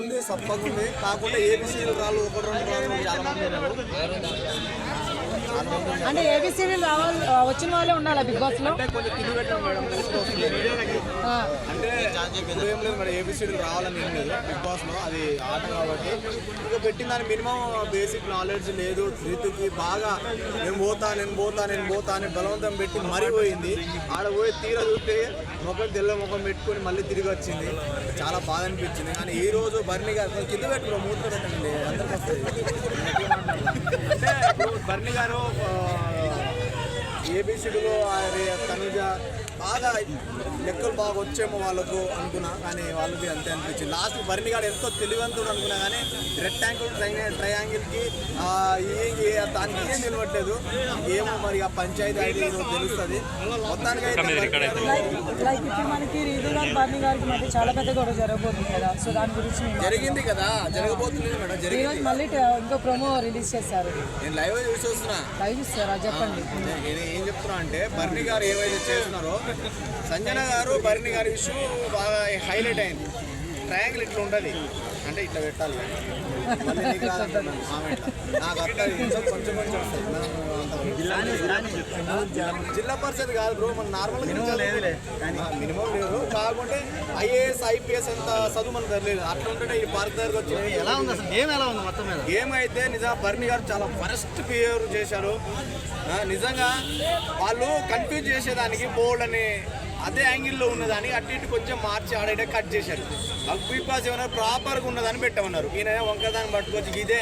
ఉంది సప్పగా ఉంది. కాకుండా ఏబిసి రాళ్ళు ఒక రెండు రాళ్ళు చాలా మంది. అంటే ఏబిసిడి రావాలి వచ్చిన వాళ్ళే ఉండాలా బిగ్ బాస్లో అంటే కొంచెం తిరిగి పెట్టాం మేడం తెలిసి వస్తుంది. ఆ, అంటే ఇప్పుడు ఏం లేదు మేడం ఏబిసిడి రావాలని ఏం లేదు. బిగ్ బాస్లో అది ఆట కాబట్టి. ఇక పెట్టిన దాని మినిమం బేసిక్ నాలెడ్జ్ లేదు. రీతికి బాగా నేను పోతా నేను పోతా నేను పోతా అని బలవంతం పెట్టి మరీ పోయింది. ఆడ పోయి తీర చూస్తే ముఖం తెల్ల ముఖం పెట్టుకొని మళ్ళీ తిరిగి వచ్చింది. చాలా బాధ అనిపించింది. కానీ ఈ రోజు బర్నీ గారు కింద పెట్టుకో మూత్ర పెట్టండి. అందరికీ వస్తుంది. బర్నీ గారు ఏబిసిడిలో అది తనుజ బాగా లెక్కలు బాగా వచ్చేమో వాళ్ళకు అనుకున్నా కానీ వాళ్ళకి అంతే అనిపించింది. లాస్ట్ బర్ని గారు ఎంతో తెలివంతుడు అనుకున్నా కానీ రెక్టాంగిల్ ట్రై ట్రయాంగిల్కి ఈ దానికి ఏం నిలవట్లేదు ఏమో మరి ఆ పంచాయతీ ఐడి తెలుస్తుంది. మొత్తానికి చాలా పెద్ద గొడవ జరగబోతుంది కదా. సో దాని గురించి జరిగింది కదా జరగబోతుంది మేడం ఈ జరిగింది. రోజు మళ్ళీ ఇంకో ప్రోమో రిలీజ్ చేశారు. నేను లైవ్ చూసి వస్తున్నా. లైవ్ ఇస్తారా చెప్పండి. ఏం చెప్తున్నా అంటే బర్ని గారు ఏవైతే చేస్తున్నారో సంజన గారు బర్ని గారి ఇష్యూ బాగా హైలైట్ అయింది. ట్రయాంగిల్ ఇట్లా ఉంటుంది. అంటే ఇట్లా పెట్టాలి. నీకు కొంచెం కొంచెం జిల్లా పరిషత్ కాదు బ్రో మన నార్మల్ మినిమం లేదు. కాకుంటే ఐఏఎస్ ఐపీఎస్ అంత చదువు మనకు తెలియదు. అట్లా ఉంటే ఈ పార్క్ దగ్గరకు వచ్చి ఎలా ఉంది అసలు? గేమ్ ఎలా ఉంది మొత్తం మీద? గేమ్ అయితే నిజంగా బర్ని గారు చాలా ఫస్ట్ బిహేవ్ చేశారు నిజంగా వాళ్ళు కన్ఫ్యూజ్ చేసేదానికి బోల్డ్ అని అదే యాంగిల్లో ఉన్నదాన్ని అటు ఇటు కొంచెం మార్చి ఆడేట కట్ చేశారు. బగ్ బిగ్ బాస్ ఏమన్నారు ప్రాపర్గా ఉన్నదని పెట్టమన్నారు. ఈయన వంకదాన్ని పట్టుకొచ్చి గీదే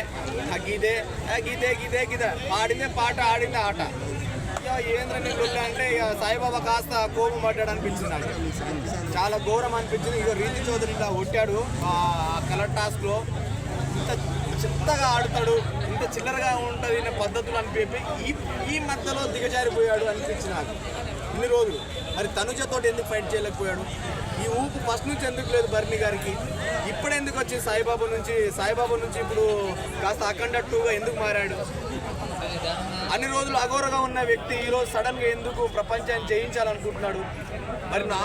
ఆ గీదే ఆ గీదే గీదే గీదే. పాడిందే పాట ఆడిందే ఆట. ఇక ఏంద్రని అంటే ఇక సాయిబాబా కాస్త కోపం పడ్డాడు అనిపించింది నాకు. చాలా ఘోరం అనిపించింది. ఇక రీతి చౌదరి ఇలా కొట్టాడు. ఆ కలర్ టాస్క్లో ఇంత చిత్తగా ఆడుతాడు ఇంత చిల్లరగా ఉంటుంది అనే పద్ధతులు అని చెప్పి ఈ ఈ మధ్యలో దిగజారిపోయాడు అనిపించింది నాకు. ఇన్ని రోజులు. మరి తనుజతో ఎందుకు ఫైట్ చేయలేకపోయాడు? ఈ ఊపు ఫస్ట్ నుంచి ఎందుకు లేదు బర్ని గారికి? ఇప్పుడు ఎందుకు వచ్చింది సాయిబాబా నుంచి? సాయిబాబా నుంచి ఇప్పుడు కాస్త అఖండ టూగా ఎందుకు మారాడు? అన్ని రోజులు అఘోరగా ఉన్న వ్యక్తి ఈరోజు సడన్గా ఎందుకు ప్రపంచాన్ని జయించాలనుకుంటున్నాడు? మరి నా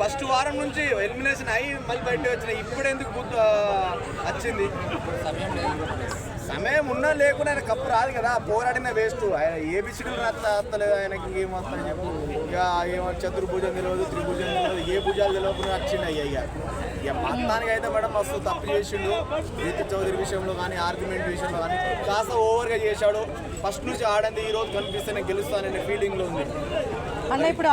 ఫస్ట్ వారం నుంచి ఎలిమినేషన్ అయ్యి మళ్ళీ బయట వచ్చిన ఇప్పుడు ఎందుకు గుర్తు వచ్చింది? సమయం ఉన్నా లేకుండా ఆయన కప్పు రాదు కదా పోరాడిన వేస్ట్ ఆయన ఏ బిసిడీలు రత్త ఆయనకి ఏం వస్తాయని చెప్పు. ఇక ఏమో చతుర్భుజం తెలియదు త్రిభుజం తెలియదు ఏ భుజాలు తెలియకుండా వచ్చింది అయ్యా మొత్తానికి అయితే మేడం మస్తు తప్పు చేసిండు. రీతి చౌదరి విషయంలో కానీ ఆర్గ్యుమెంట్ విషయంలో కానీ కాస్త ఓవర్గా చేశాడు. ఫస్ట్ నుంచి ఆడింది ఈ రోజు కనిపిస్తేనే గెలుస్తాననే ఫీలింగ్లో ఉంది. అన్న ఇప్పుడు